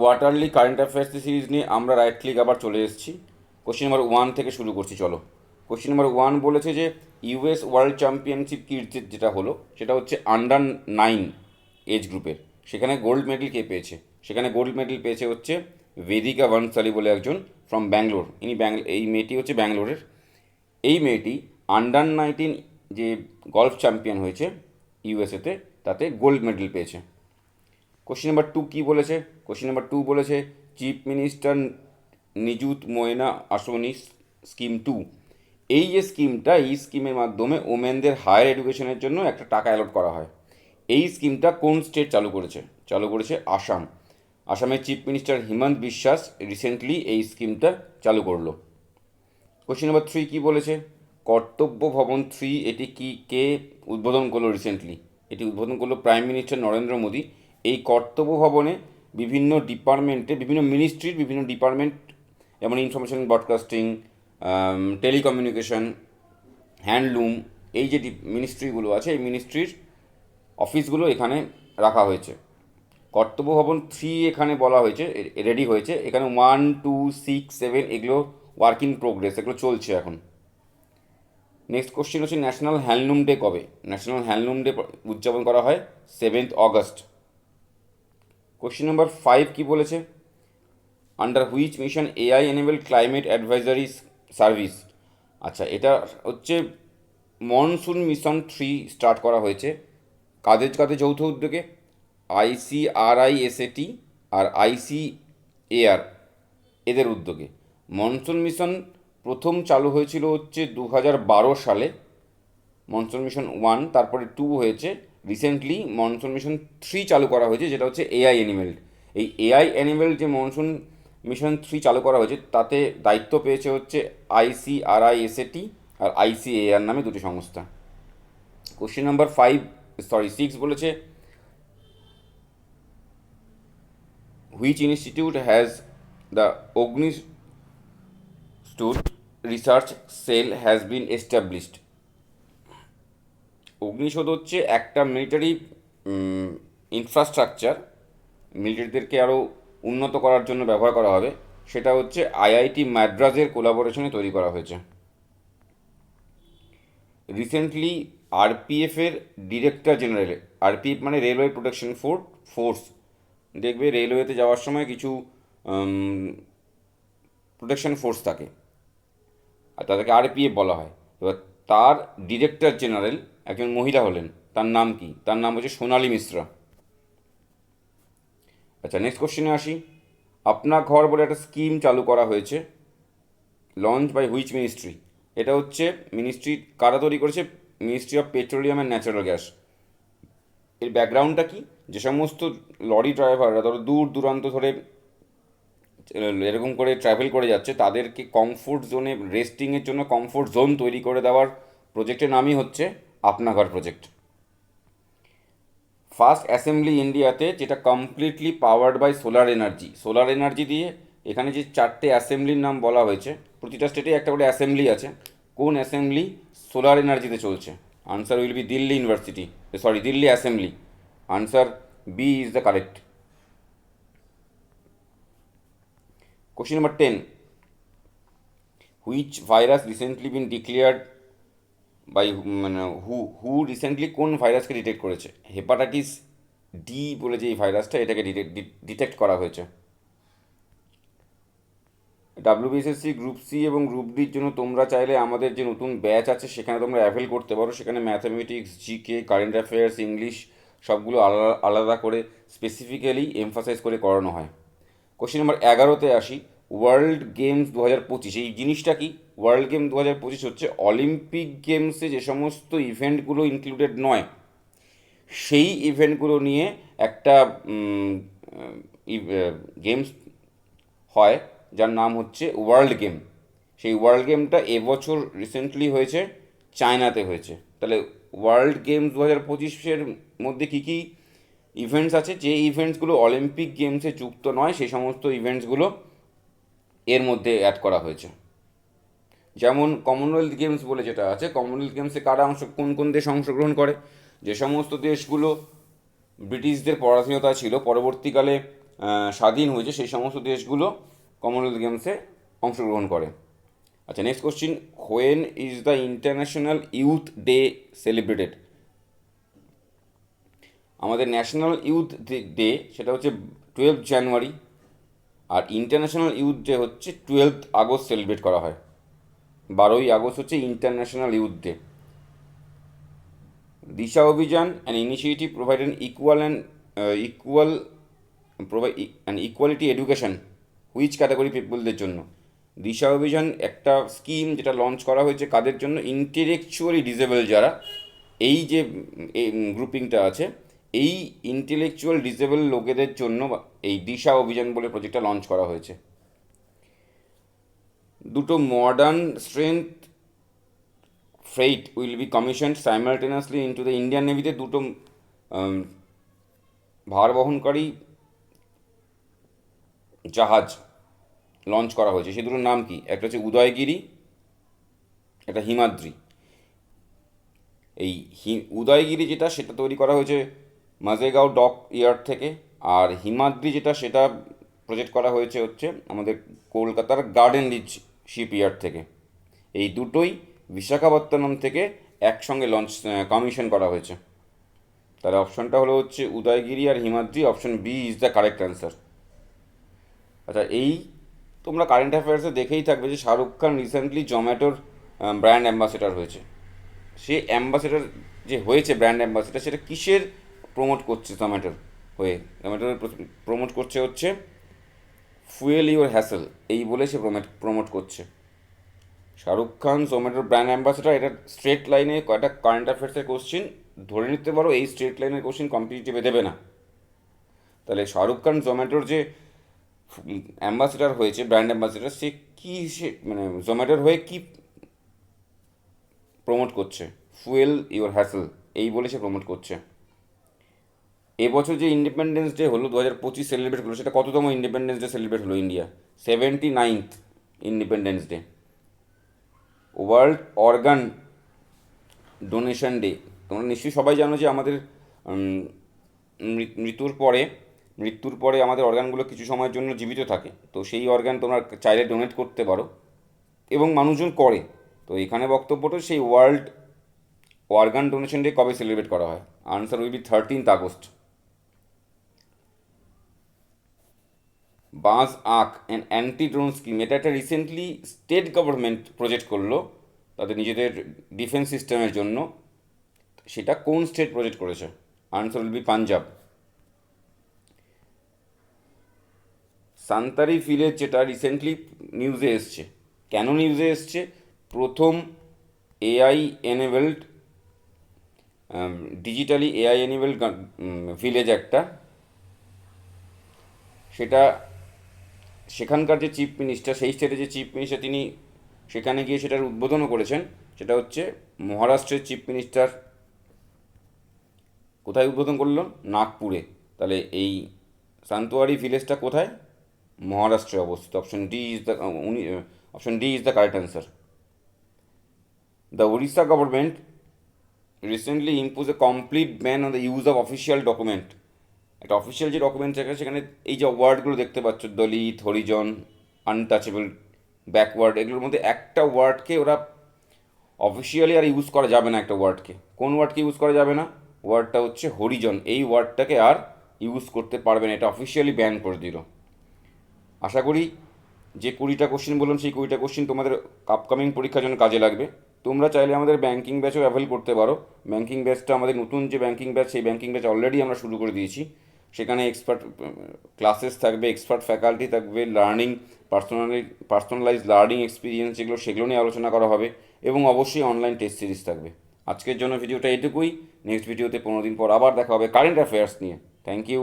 Quarterly current affairs series নিয়ে আমরা right click আবার চলে এসেছি। কোশ্চেন নাম্বার ওয়ান থেকে শুরু করছি, চলো। কোশ্চেন নাম্বার ওয়ান বলেছে যে ইউএস ওয়ার্ল্ড চ্যাম্পিয়নশিপ কীর্তির যেটা হলো, সেটা হচ্ছে আন্ডার নাইন এজ গ্রুপের সেখানে গোল্ড মেডেল কে পেয়েছে? সেখানে গোল্ড মেডেল পেয়েছে হচ্ছে বেদিকা ভানসালি বলে একজন ফ্রম ব্যাঙ্গালোর ইনি এই মেয়েটি হচ্ছে ব্যাঙ্গালোরের এই মেয়েটি আন্ডার নাইনটিন যে গলফ চ্যাম্পিয়ন হয়েছে ইউএসএতে তাতে গোল্ড মেডেল পেয়েছে। কোশ্চেন নাম্বার টু কী বলেছে? কোশ্চেন নাম্বার টু বলেছে চিফ মিনিস্টার নিযুত ময়না আসনি স্কিম টু এই যে স্কিমটা এই স্কিমের মাধ্যমে ওমেনদের হায়ার এডুকেশনের জন্য একটা টাকা অ্যালট করা হয়। এই স্কিমটা কোন স্টেট চালু করেছে? চালু করেছে আসাম। আসামের চিফ মিনিস্টার হিমন্ত বিশ্বাস রিসেন্টলি এই স্কিমটা চালু করল। কোশ্চেন নাম্বার থ্রি কী বলেছে? কর্তব্য ভবন থ্রি এটি কি কে উদ্বোধন করল রিসেন্টলি এটি উদ্বোধন করল প্রাইম মিনিস্টার নরেন্দ্র মোদী। এই কর্তব্য ভবনে বিভিন্ন ডিপার্টমেন্টে, বিভিন্ন মিনিস্ট্রির বিভিন্ন ডিপার্টমেন্ট, যেমন ইনফরমেশন ব্রডকাস্টিং টেলিকমিউনিকেশন হ্যান্ডলুম এই যে মিনিস্ট্রিগুলো আছে, এই মিনিস্ট্রির অফিসগুলো এখানে রাখা হয়েছে। কর্তব্য ভবন থ্রি এখানে বলা হয়েছে রেডি হয়েছে। এখানে ওয়ান টু সিক্স সেভেন এগুলো ওয়ার্ক ইন প্রোগ্রেস এগুলো চলছে এখন। নেক্সট কোশ্চেন হচ্ছে ন্যাশনাল হ্যান্ডলুম ডে কবে? ন্যাশনাল হ্যান্ডলুম ডে উদযাপন করা হয় seventh August question number five কী বলেছে? Under which mission AI enable climate advisory service আচ্ছা এটা হচ্ছে মনসুন মিশন থ্রি স্টার্ট করা হয়েছে। কাদের কাদের যৌথ উদ্যোগে? আইসিআরআইএসএটি আর আইসিএআর এদের উদ্যোগে। মনসুন মিশন প্রথম চালু হয়েছিল হচ্ছে দু হাজার বারো সালে। মনসুন মিশন ওয়ান তারপরে টু হয়েছে। রিসেন্টলি মনসুন মিশন থ্রি চালু করা হয়েছে, যেটা হচ্ছে এআই অ্যানিমেল এই এআই অ্যানিমেল যে মনসুন মিশন থ্রি চালু করা হয়েছে, তাতে দায়িত্ব পেয়েছে হচ্ছে আইসিআরআইএসএটি আর আইসিএআর নামে দুটি সংস্থা। Question number five sorry six বলেছে which institute has the Agni stud research cell has been established অগ্নিশোধ হচ্ছে একটা মিলিটারি ইনফ্রাস্ট্রাকচার মিলিটারিদেরকে আরও উন্নত করার জন্য ব্যবহার করা হবে। সেটা হচ্ছে আইআইটি মাদ্রাজের কোলাবোরেশনে তৈরি করা হয়েছে। রিসেন্টলি আরপিএফের ডিরেক্টর জেনারেল আরপিএফ মানে রেলওয়ে প্রোটেকশন ফোর্স ফোর্স দেখবে রেলওয়েতে যাওয়ার সময় কিছু প্রোটেকশন ফোর্স থাকে। আর তাদেরকে আরপিএফ বলা হয়। এবার তার ডিরেক্টর জেনারেল একজন মহিলা হলেন, তার নাম কি? তার নাম হচ্ছে সোনালী মিশ্রা। আচ্ছা নেক্সট কোশ্চেনে আসি। আপনা ঘর বলে একটা স্কিম চালু করা হয়েছে লঞ্চ বাই হুইচ মিনিস্ট্রি এটা হচ্ছে মিনিস্ট্রি কারা তৈরি করেছে? Ministry of petroleum and natural gas এর ব্যাকগ্রাউন্ডটা কি? যে সমস্ত লরি ড্রাইভাররা ধরো দূর দূরান্ত ধরে এরকম করে ট্রাভেল করে যাচ্ছে, তাদেরকে কমফোর্ট জোনে রেস্টিংয়ের জন্য কমফোর্ট জোন তৈরি করে দেওয়ার প্রজেক্টের নামই হচ্ছে আপনা ঘর প্রজেক্ট ফার্স্ট অ্যাসেম্বলি ইন্ডিয়াতে যেটা completely powered by solar energy solar energy দিয়ে এখানে যে চারটে অ্যাসেম্বলির নাম বলা হয়েছে, প্রতিটা স্টেটে একটা করে অ্যাসেম্বলি আছে। কোন অ্যাসেম্বলি সোলার এনার্জিতে চলছে? Answer will be Delhi university sorry Delhi assembly answer B is the correct question number ten which virus recently been declared by মানে হু হু রিসেন্টলি কোন ভাইরাসকে ডিটেক্ট করেছে? হেপাটাইটিস ডি বলে যে এই ভাইরাসটা, এটাকে ডিটেক্ট করা হয়েছে। ডাব্লিউবিএসএসসি গ্রুপ সি এবং গ্রুপ ডির জন্য তোমরা চাইলে আমাদের যে নতুন ব্যাচ আছে, সেখানে তোমরা অ্যাভেল করতে পারো। সেখানে mathematics GK current affairs English সবগুলো আলাদা আলাদা করে স্পেসিফিক্যালি এমফাসাইজ করে করানো হয়। কোশ্চেন নাম্বার এগারোতে আসি। ওয়ার্ল্ড গেমস দু হাজার পঁচিশ, এই জিনিসটা কি? ওয়ার্ল্ড গেম দু হাজার পঁচিশ হচ্ছে অলিম্পিক গেমসে যে সমস্ত ইভেন্টগুলো ইনক্লুডেড নয়, সেই ইভেন্টগুলো নিয়ে একটা গেমস হয়, যার নাম হচ্ছে ওয়ার্ল্ড গেম সেই ওয়ার্ল্ড গেমটা এবছর রিসেন্টলি হয়েছে চায়নাতে হয়েছে। তাহলে ওয়ার্ল্ড গেমস দু হাজার পঁচিশের মধ্যে কী কী ইভেন্টস আছে? যে ইভেন্টসগুলো অলিম্পিক গেমসে যুক্ত নয়, সেই সমস্ত ইভেন্টসগুলো এর মধ্যে অ্যাড করা হয়েছে। যেমন কমনওয়েলথ গেমস বলে যেটা আছে কমনওয়েলথ গেমসে কারা অংশ কোন কোন দেশ অংশগ্রহণ করে? যে সমস্ত দেশগুলো ব্রিটিশদের পরাধীনতা ছিল, পরবর্তীকালে স্বাধীন হয়েছে, সেই সমস্ত দেশগুলো কমনওয়েলথ গেমসে অংশগ্রহণ করে। আচ্ছা next question when is the international youth day celebrated আমাদের ন্যাশনাল ইউথ ডে সেটা হচ্ছে টুয়েলভ জানুয়ারি আর ইন্টারন্যাশনাল ইউথ ডে হচ্ছে টুয়েলভ আগস্ট সেলিব্রেট করা হয়। বারোই আগস্ট হচ্ছে international youth day Disha Abhiyan an initiative provide an equal and equal provide and equality education which category পিপলদের জন্য? দিশা অভিযান একটা স্কিম যেটা লঞ্চ করা হয়েছে কাদের জন্য? ইন্টেলেকচুয়ালি ডিসেবল যারা, এই যে গ্রুপিংটা আছে, এই ইন্টেলেকচুয়াল ডিসেবল লোকেদের জন্য এই দিশা অভিযান বলে প্রজেক্টটা লঞ্চ করা হয়েছে। দুটো modern strength freight will be commission simultaneously into the Indian নেভিতে দুটো ভার বহনকারী জাহাজ লঞ্চ করা হয়েছে। সে দুটোর নাম কি? একটা হচ্ছে উদয়গিরি, একটা হিমাদ্রি। এই হি, উদয়গিরি যেটা সেটা তৈরি করা হয়েছে মাজেগাঁও ডক ইয়ার্ড থেকে, আর হিমাদ্রি যেটা সেটা প্রজেক্ট করা হয়েছে হচ্ছে আমাদের কলকাতার গার্ডেন রিচ শিপ ইয়ার্ড থেকে। এই দুটোই বিশাখাপত্তনম থেকে একসঙ্গে লঞ্চ কমিশন করা হয়েছে। তার অপশনটা হলো হচ্ছে উদয়গিরি আর Himadri. Option B is the correct answer আচ্ছা এই তোমরা কারেন্ট অ্যাফেয়ার্সে দেখেই থাকবে যে শাহরুখ খান রিসেন্টলি জোম্যাটোর ব্র্যান্ড অ্যাম্বাসেডর হয়েছে। সে অ্যাম্বাসেডর যে হয়েছে ব্র্যান্ড অ্যাম্বাসেডর সেটা কিসের প্রমোট করছে জোম্যাটোর হয়ে? জোম্যাটোর প্রমোট করছে হচ্ছে ফুয়েল ইউর হ্যাসেল, এই বলে সে প্রমোট প্রমোট করছে। শাহরুখ খান, জোম্যাটোর ব্র্যান্ড অ্যাম্বাসেডর এটা স্ট্রেট লাইনে কয়টা কারেন্ট অ্যাফেয়ার্সের কোশ্চিন ধরে নিতে পারো, এই স্ট্রেট লাইনের কোশ্চিন কম্পিটিটিভে দেবে না। তাহলে শাহরুখ খান, জোম্যাটোর যে অ্যাম্বাসেডর হয়েছে ব্র্যান্ড অ্যাম্বাসেডর সে কী সে মানে জোম্যাটোর হয়ে কী প্রমোট করছে? ফুয়েল ইওর হ্যাসেল, এই বলে সে প্রমোট করছে। এবছর যে ইন্ডিপেন্ডেন্স ডে হলো দু হাজার পঁচিশ সেলিব্রেট হলো, সেটা কততম ইন্ডিপেন্ডেন্স ডে সেলিব্রেট হলো India seventy ninth independence day world organ donation day তোমরা নিশ্চয়ই সবাই জানো যে আমাদের মৃত্যুর পরে মৃত্যুর পরে আমাদের অর্গানগুলো কিছু সময়ের জন্য জীবিত থাকে। তো সেই অর্গান তোমরা চাইলে ডোনেট করতে পারো এবং মানুষজন করে। তো এখানে বক্তব্যটা সেই ওয়ার্ল্ড অর্গান ডোনেশন ডে কবে সেলিব্রেট করা হয়? Answer will be thirteenth August বাজ আঁক অ্যান্ড অ্যান্টি ড্রোন স্কিম এটা একটা রিসেন্টলি স্টেট গভর্নমেন্ট প্রজেক্ট করল, তাদের নিজেদের ডিফেন্স সিস্টেমের জন্য। সেটা কোন স্টেট প্রজেক্ট করেছে? Answer will be Punjab Santari village যেটা রিসেন্টলি নিউজে এসছে। কেন নিউজে এসছে? প্রথম AI enabled digitally AI enabled village একটা। সেটা সেখানকার যে চিফ মিনিস্টার, সেই স্টেটের যে চিফ মিনিস্টার তিনি সেখানে গিয়ে সেটার উদ্বোধনও করেছেন। সেটা হচ্ছে মহারাষ্ট্রের চিফ মিনিস্টার কোথায় উদ্বোধন করল নাগপুরে। তাহলে এই সান্তুয়ারি ভিলেজটা কোথায়? মহারাষ্ট্রে অবস্থিত। অপশন ডি ইজ দ্য উনি option D is the correct answer the Orissa government recently impose a complete ban on the use of official document একটা অফিসিয়াল যে ডকুমেন্ট থাকে সেখানে এই যে ওয়ার্ডগুলো দেখতে পাচ্ছ, দলিত, হরিজন আনটাচেবল ব্যাকওয়ার্ড এগুলোর মধ্যে একটা ওয়ার্ডকে ওরা অফিসিয়ালি আর ইউজ করা যাবে না একটা ওয়ার্ডকে। কোন ওয়ার্ডকে ইউজ করা যাবে না? ওয়ার্ডটা হচ্ছে হরিজন। এই ওয়ার্ডটাকে আর ইউজ করতে পারবে না, এটা অফিসিয়ালি ব্যান করে দিল। আশা করি যে কুড়িটা কোশ্চেন বললাম, সেই কুড়িটা কোশ্চেন তোমাদের আপকামিং পরীক্ষার জন্য কাজে লাগবে। তোমরা চাইলে আমাদের ব্যাঙ্কিং ব্যাচও অ্যাভেল করতে পারো। ব্যাঙ্কিং ব্যাচটা আমাদের নতুন যে ব্যাঙ্কিং ব্যাচ সেই ব্যাঙ্কিং ব্যাচ অলরেডি আমরা শুরু করে দিয়েছি। সেখানে এক্সপার্ট ক্লাসেস থাকবে এক্সপার্ট ফ্যাকাল্টি থাকবে learning personally personalize learning experience যেগুলো সেগুলো নিয়ে আলোচনা করা হবে এবং অবশ্যই অনলাইন টেস্ট সিরিজ থাকবে। আজকের জন্য ভিডিওটা এটুকুই নেক্সট ভিডিওতে পনেরো দিন পর আবার দেখা হবে কারেন্ট অ্যাফেয়ার্স নিয়ে। Thank you